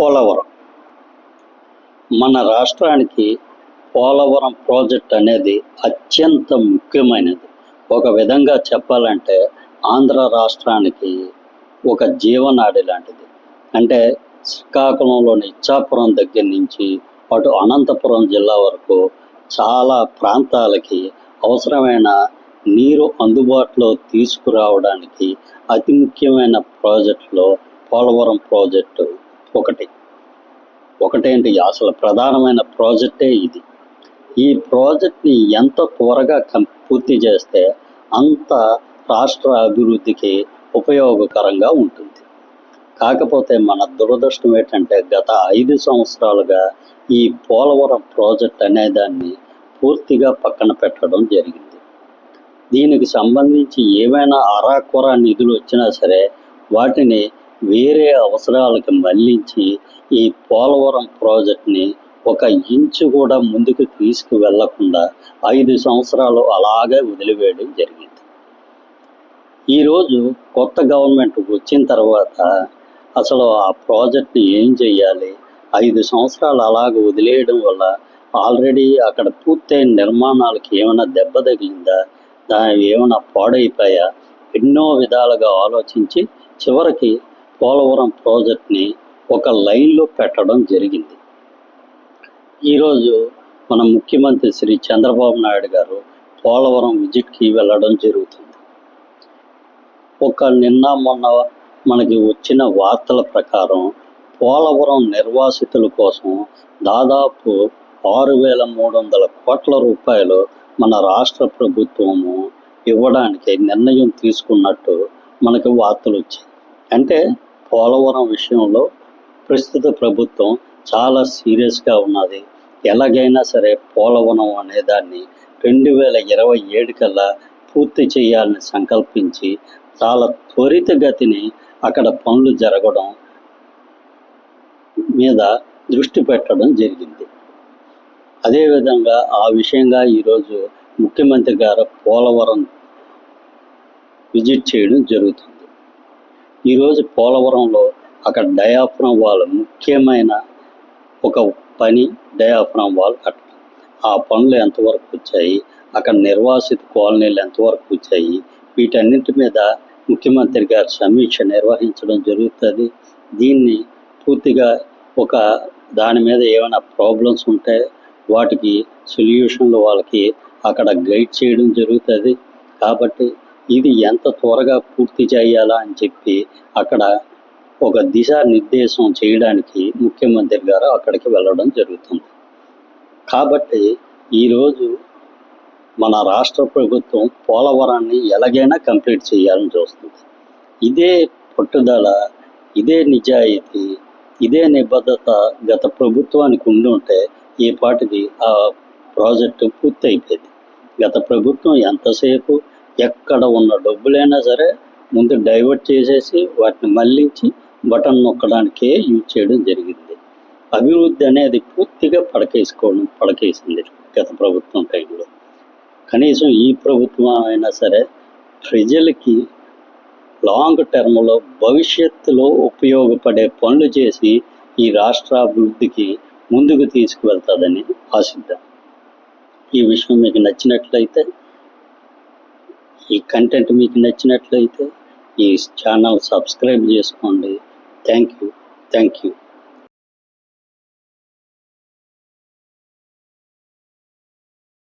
పోలవరం. మన రాష్ట్రానికి పోలవరం ప్రాజెక్ట్ అనేది అత్యంత ముఖ్యమైనది. ఒక విధంగా చెప్పాలంటే ఆంధ్ర రాష్ట్రానికి ఒక జీవనాడి లాంటిది. అంటే శ్రీకాకుళంలోని ఇచ్చాపురం దగ్గర నుంచి అటు అనంతపురం జిల్లా వరకు చాలా ప్రాంతాలకి అవసరమైన నీరు అందుబాటులో తీసుకురావడానికి అతి ముఖ్యమైన ప్రాజెక్టులో పోలవరం ప్రాజెక్టు ఒకటి. ఒకటేంటి అసలు ప్రధానమైన ప్రాజెక్టే ఇది. ఈ ప్రాజెక్ట్ని ఎంత త్వరగా కం పూర్తి చేస్తే అంత రాష్ట్ర అభివృద్ధికి ఉపయోగకరంగా ఉంటుంది. కాకపోతే మన దురదృష్టం ఏంటంటే గత ఐదు సంవత్సరాలుగా ఈ పోలవరం ప్రాజెక్ట్ అనేదాన్ని పూర్తిగా పక్కన పెట్టడం జరిగింది. దీనికి సంబంధించి ఏమైనా అరాకొర నిధులు వచ్చినా సరే వాటిని వేరే అవసరాలకి మళ్ళించి ఈ పోలవరం ప్రాజెక్ట్ని ఒక ఇంచు కూడా ముందుకు తీసుకువెళ్ళకుండా ఐదు సంవత్సరాలు అలాగే వదిలివేయడం జరిగింది. ఈరోజు కొత్త గవర్నమెంట్ వచ్చిన తర్వాత అసలు ఆ ప్రాజెక్ట్ని ఏం చేయాలి ఐదు సంవత్సరాలు అలాగ వదిలేయడం వల్ల ఆల్రెడీ అక్కడ పూర్తయిన నిర్మాణాలకి ఏమైనా దెబ్బ తగిలిందా? దాని ఏమైనా పాడైపోయా? ఎన్నో విధాలుగా ఆలోచించి చివరికి పోలవరం ప్రాజెక్ట్ని ఒక లైన్లో పెట్టడం జరిగింది. ఈరోజు మన ముఖ్యమంత్రి శ్రీ చంద్రబాబు నాయుడు గారు పోలవరం విజిట్కి వెళ్ళడం జరుగుతుంది. ఒక నిన్న మొన్న మనకి వచ్చిన వార్తల ప్రకారం పోలవరం నిర్వాసితుల కోసం దాదాపు ఆరు వేల మూడు వందల కోట్ల రూపాయలు మన రాష్ట్ర ప్రభుత్వము ఇవ్వడానికి నిర్ణయం తీసుకున్నట్టు మనకి వార్తలు వచ్చాయి. అంటే పోలవరం విషయంలో ప్రస్తుత ప్రభుత్వం చాలా సీరియస్గా ఉన్నది. ఎలాగైనా సరే పోలవరం అనే దాన్ని రెండు వేల ఇరవై ఏడు కల్లా పూర్తి చేయాలని సంకల్పించి చాలా త్వరితగతిని అక్కడ పనులు జరగడం మీద దృష్టి పెట్టడం జరిగింది. అదేవిధంగా ఆ విషయంగా ఈరోజు ముఖ్యమంత్రి గారు పోలవరం విజిట్ చేయడం జరుగుతుంది. ఈరోజు పోలవరంలో అక్కడ డయాఫ్రమ్ వాల్ ముఖ్యమైన ఒక పని డయాఫ్రమ్ వాల్ కట్టడం ఆ పనులు ఎంతవరకు వచ్చాయి? అక్కడ నిర్వాసిత కాలనీలు ఎంతవరకు వచ్చాయి? వీటన్నింటి మీద ముఖ్యమంత్రి గారు సమీక్ష నిర్వహించడం జరుగుతుంది. దీన్ని పూర్తిగా ఒక దాని మీద ఏమైనా ప్రాబ్లమ్స్ ఉంటే వాటికి సొల్యూషన్లు వాళ్ళకి అక్కడ గైడ్ చేయడం జరుగుతుంది. కాబట్టి ఇది ఎంత త్వరగా పూర్తి చేయాలా అని చెప్పి అక్కడ ఒక దిశానిర్దేశం చేయడానికి ముఖ్యమంత్రి గారు అక్కడికి వెళ్ళడం జరుగుతుంది. కాబట్టి ఈరోజు మన రాష్ట్ర ప్రభుత్వం పోలవరాన్ని ఎలాగైనా కంప్లీట్ చేయాలని చూస్తుంది. ఇదే పట్టుదల ఇదే నిజాయితీ ఇదే నిబద్ధత గత ప్రభుత్వానికి ఉండి ఉంటే ఈ పాటికి ఆ ప్రాజెక్టు పూర్తయిపోయింది. గత ప్రభుత్వం ఎంతసేపు ఎక్కడ ఉన్న డబ్బులైనా సరే ముందు డైవర్ట్ చేసేసి వాటిని మళ్ళించి బటన్ నొక్కడానికే యూజ్ చేయడం జరిగింది. అభివృద్ధి అనేది పూర్తిగా పడకేసుకోవడం పడకేసింది గత ప్రభుత్వం టైంలో. కనీసం ఈ ప్రభుత్వం అయినా సరే ప్రజలకి లాంగ్ టర్మ్లో భవిష్యత్తులో ఉపయోగపడే పనులు చేసి ఈ రాష్ట్ర అభివృద్ధికి ముందుకు తీసుకువెళ్తుందని ఆశిద్దాం. ఈ విషయం మీకు నచ్చినట్లయితే ఈ కంటెంట్ మీకు నచ్చినట్లయితే ఈ ఛానల్ సబ్స్క్రైబ్ చేసుకోండి. Thank you thank you